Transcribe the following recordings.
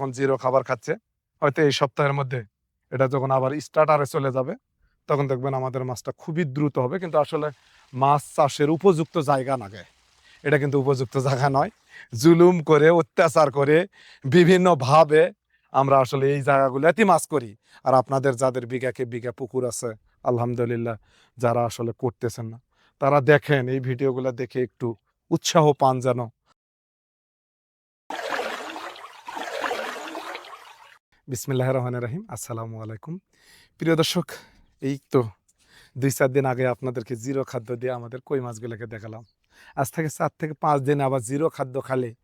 এখন জিরো খাবার খাচ্ছে, হয়তো এই সপ্তাহের মধ্যে এটা যখন আবার স্টার্টারে চলে যাবে, তখন দেখবেন আমাদের মাছটা খুবই দ্রুত হবে। কিন্তু আসলে মাছ চাষের উপযুক্ত জায়গা নাগে এটা কিন্তু উপযুক্ত জায়গা নয়। জুলুম করে, অত্যাচার করে, বিভিন্নভাবে আমরা আসলে এই জায়গাগুলোতে মাছ করি। আর আপনাদের যাদের বিঘাকে বিঘা পুকুর আছে, আলহামদুলিল্লাহ, যারা আসলে করতেছেন না, তারা দেখেন এই ভিডিওগুলো দেখে একটু উৎসাহ পান যেন বিসমিল্লাহ রহমান রাহিম। আসসালামু আলাইকুম প্রিয় দর্শক, এই তো দুই চার দিন আগে আপনাদেরকে জিরো খাদ্য দিয়ে আমাদের কই মাছগুলোকে দেখালাম। আজ থেকে চার থেকে পাঁচ দিন আবার জিরো খাদ্য খালে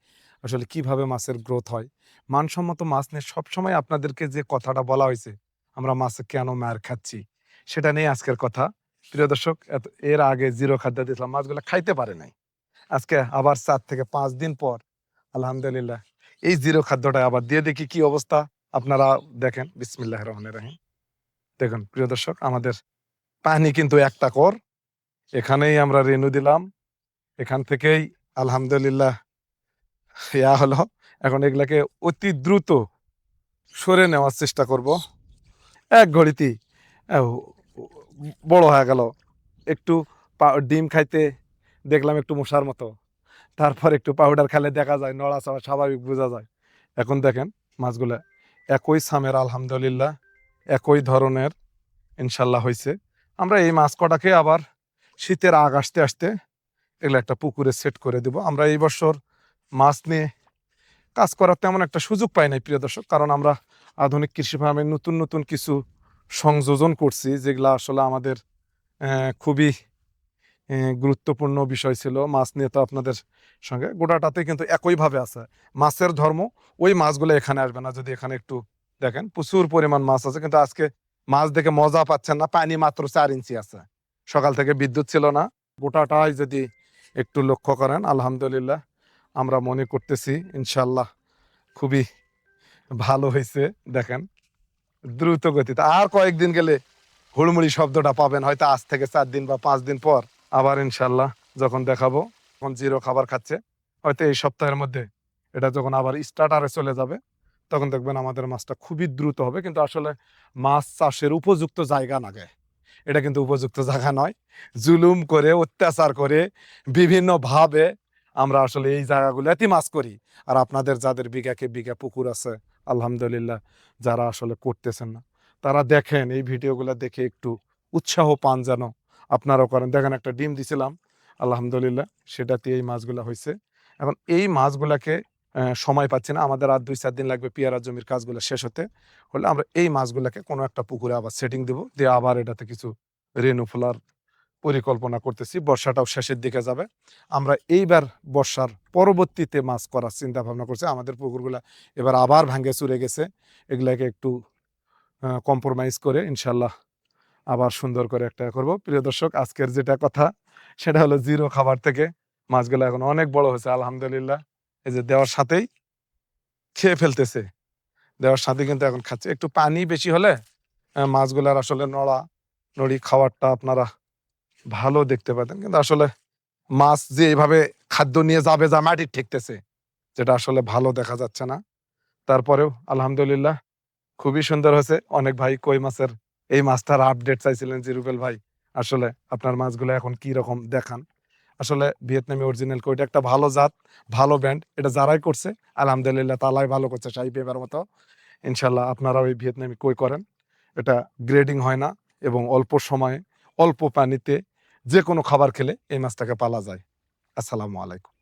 আসলে কীভাবে মাছের গ্রোথ হয়? মানসম্মত মাছ নিয়ে সবসময় আপনাদেরকে যে কথাটা বলা হয়েছে, আমরা মাছে কেন মার খাচ্ছি, সেটা নিয়ে আজকের কথা। প্রিয় দর্শক, এত- এর আগে জিরো খাদ্য দিয়েছিলাম, মাছগুলো খাইতে পারে নাই। আজকে আবার চার থেকে পাঁচ দিন পর, আলহামদুলিল্লাহ, এই জিরো খাদ্যটা আবার দিয়ে দেখি কি অবস্থা। আপনারা দেখেন বিসমিল্লাহ রহমান রাহিম। দেখুন প্রিয় দর্শক আমাদের পানি কিন্তু একটা কর। এখানেই আমরা রেনু দিলাম। এখান থেকেই আলহামদুলিল্লাহ ইয়া হলো এখন এগুলাকে অতি দ্রুত সরে নেওয়ার চেষ্টা করব। এক ঘড়িতেই আহ, বড় হয়ে গেল। একটু ডিম খাইতে দেখলাম একটু মশার মতো। তারপর একটু পাউডার খেলে দেখা যায় নড়াচড়া স্বাভাবিক বোঝা যায়। এখন দেখেন মাছগুলা একই সামের আলহামদুলিল্লাহ, একই ধরনের ইনশাল্লাহ হয়েছে আমরা এই মাছ কটাকে আবার শীতের আগ আসতে আসতে এগুলো একটা পুকুরে সেট করে দেব। আমরা এই বছর মাছ নিয়ে কাজ করার তেমন একটা সুযোগ পাই নাই, প্রিয় দর্শক, কারণ আমরা আধুনিক কৃষি ফার্মে নতুন নতুন কিছু সংযোজন করছি, যেগুলা আসলে আমাদের খুবই গুরুত্বপূর্ণ বিষয় ছিল মাছ নিয়ে তো আপনাদের সঙ্গে। গোটাটাতে কিন্তু একইভাবে আছে। মাছের ধর্ম, ওই মাছগুলো এখানে আসবে না। যদি এখানে একটু দেখেন, প্রচুর পরিমাণ মাছ আছে। কিন্তু আজকে মাছ দেখে মজা পাচ্ছেন না। পানি মাত্র চার ইঞ্চি আছে। সকাল থেকে বিদ্যুৎ ছিল না। গোটাটাই যদি একটু লক্ষ্য করেন, আলহামদুলিল্লাহ, আমরা মনে করতেছি ইনশাল্লাহ খুবই ভালো হয়েছে। দেখেন, দ্রুত গতিতে। আর কয়েকদিন গেলে হুড়মুড়ি শব্দটা পাবেন। হয়তো আজ থেকে চার দিন বা পাঁচ দিন পর। আবার ইনশাল্লাহ যখন দেখাবো, তখন জিরো খাবার খাচ্ছে। হয়তো এই সপ্তাহের মধ্যে এটা যখন আবার স্টার্টারে চলে যাবে, তখন দেখবেন আমাদের মাছটা খুবই দ্রুত হবে। কিন্তু আসলে মাছ চাষের উপযুক্ত জায়গা নাগে এটা কিন্তু উপযুক্ত জায়গা নয়। জুলুম করে, অত্যাচার করে, বিভিন্নভাবে আমরা আসলে এই জায়গাগুলো জায়গাগুলোতে মাছ করি। আর আপনাদের যাদের বিঘাকে বিঘা পুকুর আছে, আলহামদুলিল্লাহ যারা আসলে করতেছেন না, তারা দেখেন, এই ভিডিওগুলো দেখে একটু উৎসাহ পান যেন আপনারাও করেন। দেখেন একটা ডিম দিছিলাম, আলহামদুলিল্লাহ সেটাতে এই মাছগুলা হয়েছে এখন এই মাছগুলাকে সময় পাচ্ছি না, আমাদের আর দুই চার দিন লাগবে পেয়ারা জমির কাজগুলো শেষ হতে। হলে আমরা এই মাছগুলাকে কোনো একটা পুকুরে আবার সেটিং দেবো, দিয়ে আবার এটাতে কিছু রেনু ফোলার পরিকল্পনা করতেছি, বর্ষাটাও শেষের দিকে যাবে। আমরা এইবার বর্ষার পরবর্তীতে মাছ করার চিন্তা ভাবনা করছি, আমাদের পুকুরগুলা এবার আবার ভাঙ্গে চুরে গেছে, এগুলাকে একটু কম্প্রোমাইজ করে ইনশাল্লাহ আবার সুন্দর করে একটা করব। প্রিয় দর্শক, আজকের যেটা কথা, সেটা হলো জিরো খাবার থেকে। মাছগুলো এখন অনেক বড় হয়েছে, আলহামদুলিল্লাহ। এই যে দেওয়ার সাথেই খেয়ে ফেলতেছে। দেওয়ার সাথে কিন্তু এখন খাচ্ছে। একটু পানি বেশি হলে মাছগুলার আসলে নড়া, নড়ি খাবারটা আপনারা ভালো দেখতে পেতেন কিন্তু আসলে মাছ যে এইভাবে খাদ্য নিয়ে যাবে, যা মাটি ঠেকতেছে, যেটা আসলে ভালো দেখা যাচ্ছে না। তারপরেও আলহামদুলিল্লাহ, খুবই সুন্দর হয়েছে। অনেক ভাই কই মাছের এই মাছটার আপডেট চাইছিলেন জিরুবেল ভাই। আসলে আপনার মাছগুলো এখন কি রকম দেখান। আসলে ভিয়েতনামি অরিজিনাল কইটা একটা ভালো জাত, ভালো ব্যান্ড এটা যারাই করছে, আলহামদুলিল্লাহ তালাই ভালো করছে শাহি পেপার মতো। ইনশাল্লাহ আপনারাও এই ভিয়েতনামি কই করেন। এটা গ্রেডিং হয় না এবং অল্প সময়ে, অল্প পানিতে যে কোনো খাবার খেলে এই মাছটাকে পালা যায়। আসসালামু আলাইকুম।